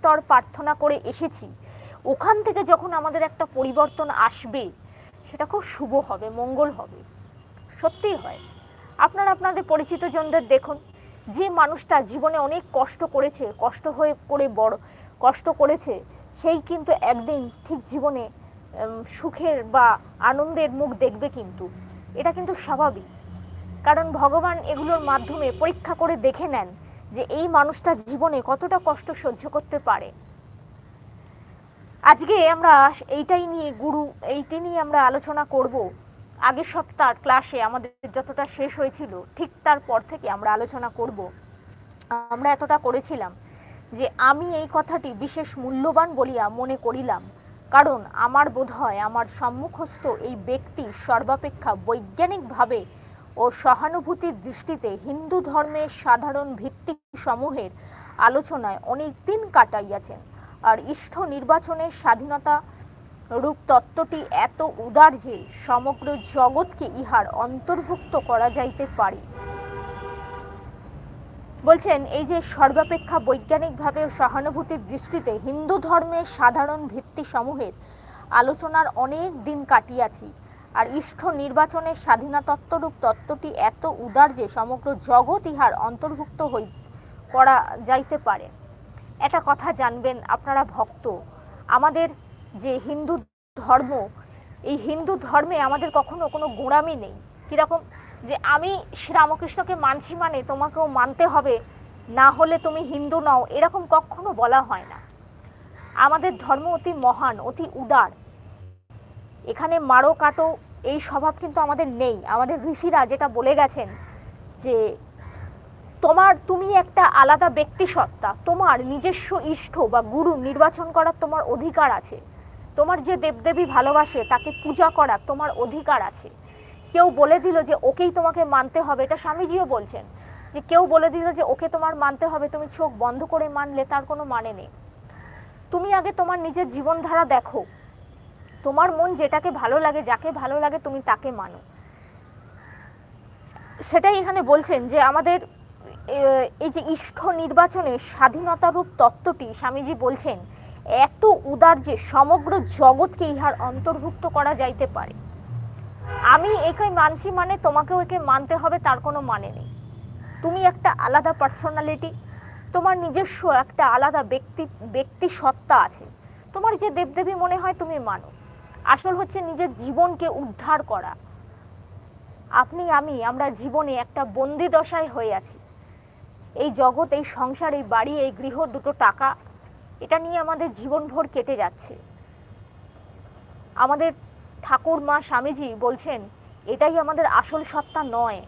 নিরন্তর প্রার্থনা করে এসেছি। ওখান থেকে যখন আমাদের একটা পরিবর্তন আসবে, সেটা খুব শুভ হবে, মঙ্গল হবে। সত্যিই হয়। আপনারা আপনাদের পরিচিত জনদের দেখুন, যে মানুষটা জীবনে অনেক কষ্ট করেছে, কষ্ট হয়ে করে বড়, কষ্ট করেছে, সেই কিন্তু একদিন ঠিক জীবনে সুখের বা আনন্দের মুখ দেখবে কিন্তু। এটা কিন্তু স্বাভাবিক। কারণ ভগবান এগুলোর মাধ্যমে পরীক্ষা করে দেখে নেন। যে এই মানুষটা জীবনে কতটা কষ্ট সহ্য করতে পারে। আজকে আমরা এইটাই নিয়ে গুরু, এইটা নিয়ে আমরা আলোচনা করব। আগের সপ্তাহ ক্লাসে আমাদের যতটা শেষ হয়েছিল, ঠিক তারপর থেকে আমরা আলোচনা করব। আমরা এতটা করেছিলাম যে আমি এই কথাটি বিশেষ মূল্যবান বলিয়া মনে করিলাম। কারণ আমার বোধ হয় আমার সম্মুখস্থ এই ব্যক্তি সর্বাপেক্ষা বৈজ্ঞানিকভাবে ও সহানুভূতির দৃষ্টিতে হিন্দু ধর্মের সাধারণ ভিত্তি সমূহের আলোচনায় অনেক দিন কাটাইয়াছেন। আর ইষ্ঠ নির্বাচনের স্বাধীনতা রূপ তত্ত্বটি এত উদার যে সমগ্র জগৎকে ইহার অন্তর্ভুক্ত করা যাইতে পারে। বলছেন, এই যে সর্বাপেক্ষা বৈজ্ঞানিকভাবে সহানুভূতির দৃষ্টিতে হিন্দু ধর্মের সাধারণ ভিত্তি সমূহের আলোচনার অনেক দিন কাটিয়াছি আর ইষ্ঠ নির্বাচনের স্বাধীনতত্ত্বরূপ তত্ত্বটি এত উদার যে সমগ্র জগৎ ইহার অন্তর্ভুক্ত হই করা যাইতে পারে। একটা কথা জানবেন আপনারা ভক্ত, আমাদের যে হিন্দু ধর্ম, এই হিন্দু ধর্মে আমাদের কখনো কোনো গোড়ামি নেই। কীরকম যে আমি শ্রীরামকৃষ্ণকে মানছি মানে তোমাকেও মানতে হবে, না হলে তুমি হিন্দু নও, এরকম কখনো বলা হয় না। আমাদের ধর্ম অতি মহান, অতি উদার। এখানে মারো কাটো এই স্বভাব কিন্তু আমাদের নেই। আমাদের ঋষিরা যেটা বলে গেছেন যে, তোমার তুমি একটা আলাদা ব্যক্তি সত্তা তোমার নিজস্ব ইষ্ট বা গুরু নির্বাচন করার তোমার অধিকার আছে। তোমার যে দেবদেবী ভালোবাসে, তাকে পূজা করার তোমার অধিকার আছে। কেউ বলে দিল যে, ওকেই তোমাকে মানতে হবে। এটা স্বামীজিও বলছেন যে, কেউ বলে দিল যে, ওকে তোমার মানতে হবে। তুমি চোখ বন্ধ করে মানলে তার কোনো মানে নেই। তুমি আগে তোমার নিজের জীবনধারা দেখো। তোমার মন যেটাকে ভালো লাগে, যাকে ভালো লাগে তুমি তাকে মানো। সেটাই এখানে বলছেন যে আমাদের এই যে ইষ্ঠ নির্বাচনের স্বাধীনতারূপ তত্ত্বটি স্বামীজি বলছেন, এত উদার যে সমগ্র জগৎকে ইহার অন্তর্ভুক্ত করা যাইতে পারে। আমি একে মানছি মানে তোমাকেও একে মানতে হবে, তার কোনো মানে নেই। তুমি একটা আলাদা পার্সোনালিটি তোমার নিজস্ব একটা আলাদা ব্যক্তি ব্যক্তি সত্তা আছে। তোমার যে দেবদেবী মনে হয় তুমি মানো। আসল হচ্ছে নিজের জীবনকে উদ্ধার করা। আপনি, আমি, আমরা জীবনে একটা বন্দি দশায় হয়ে আছি। এই জগৎ, এই সংসার, এই বাড়ি, এই গৃহ দুটো টাকা, এটা নিয়ে আমাদের জীবনভর কেটে যাচ্ছে। আমাদের ঠাকুর মা স্বামীজি বলছেন, এটাই আমাদের আসল সত্তা নয়।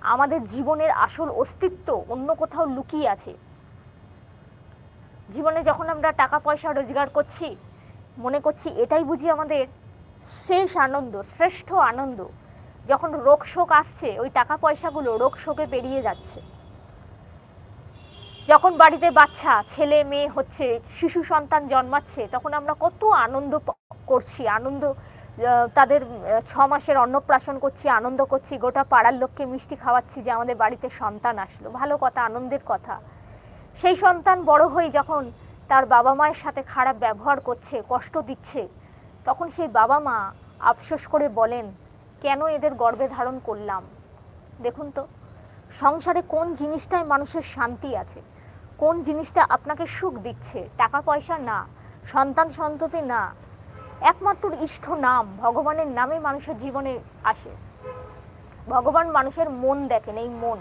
আমাদের জীবনের আসল অস্তিত্ব অন্য কোথাও লুকিয়ে আছে। জীবনে যখন আমরা টাকা পয়সা রোজগার করছি মনে করছি এটাই বুঝি আমাদের শেষ আনন্দ, শ্রেষ্ঠ আনন্দ। যখন রোগ শোক আসছে, ওই টাকা পয়সাগুলো রোগ শোকে পেরিয়ে যাচ্ছে। যখন বাড়িতে বাচ্চা, ছেলে, মেয়ে হচ্ছে, শিশু সন্তান জন্মাচ্ছে, তখন আমরা কত আনন্দ করছি, আনন্দ তাদের ছ মাসের অন্নপ্রাশন করছি, আনন্দ করছি, গোটা পাড়ার লোককে মিষ্টি খাওয়াচ্ছি যে আমাদের বাড়িতে সন্তান আসলো। ভালো কথা, আনন্দের কথা। সেই সন্তান বড় হয়ে যখন তার বাবা মায়ের সাথে খারাপ ব্যবহার করছে, কষ্ট দিচ্ছে। তখন সেই বাবা মা আফসোস করে বলেন, কেন এদের গর্ভে ধারণ করলাম? দেখুন তো, সংসারে কোন জিনিসটায় মানুষের শান্তি আছে? কোন জিনিসটা আপনাকে সুখ দিচ্ছে? টাকা পয়সা না, সন্তান সন্ততি না, একমাত্র ইষ্ট নাম, ভগবানের নামে মানুষের জীবনে আসে। ভগবান মানুষের মন দেখেন, এই মন।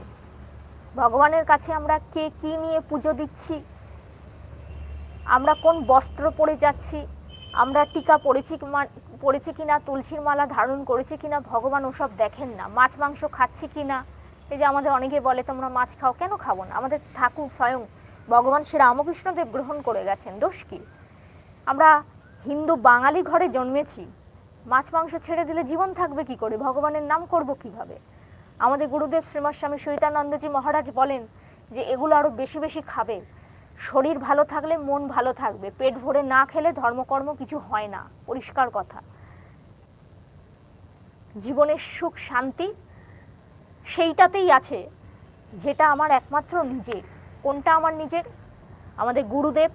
ভগবানের কাছে আমরা কে কি নিয়ে পুজো দিচ্ছি? আমরা কোন বস্ত্র পরে যাচ্ছি? আমরা টিকা পরেছি কিমা- পরেছি কিনা? তুলসীর মালা ধারণ করেছি কিনা? ভগবান ওসব দেখেন না। মাছ, মাংস খাচ্ছি কিনা? এই যে আমাদের অনেকে বলে, তোমরা মাছ খাও, কেন খাব না? আমাদের ঠাকুর স্বয়ং ভগবান শ্রী রামকৃষ্ণদেব গ্রহণ করে গেছেন। দোষ কি? আমরা হিন্দু বাঙালি ঘরে জন্মেছি। মাছ, মাংস ছেড়ে দিলে জীবন থাকবে কি করে? ভগবানের নাম করব কীভাবে? আমাদের গুরুদেব শ্রীমৎ স্বামী সৈতানন্দজি মহারাজ বলেন যে, এগুলো আরও বেশি বেশি খাবে। শরীর ভালো থাকলে মন ভালো থাকবে। পেট ভরে না খেলে ধর্মকর্ম কিছু হয় না। পরিষ্কার কথা। জীবনের সুখ, শান্তি সেইটাতেই আছে, যেটা আমার একমাত্র নিজের। কোনটা আমার নিজের? আমাদের গুরুদেব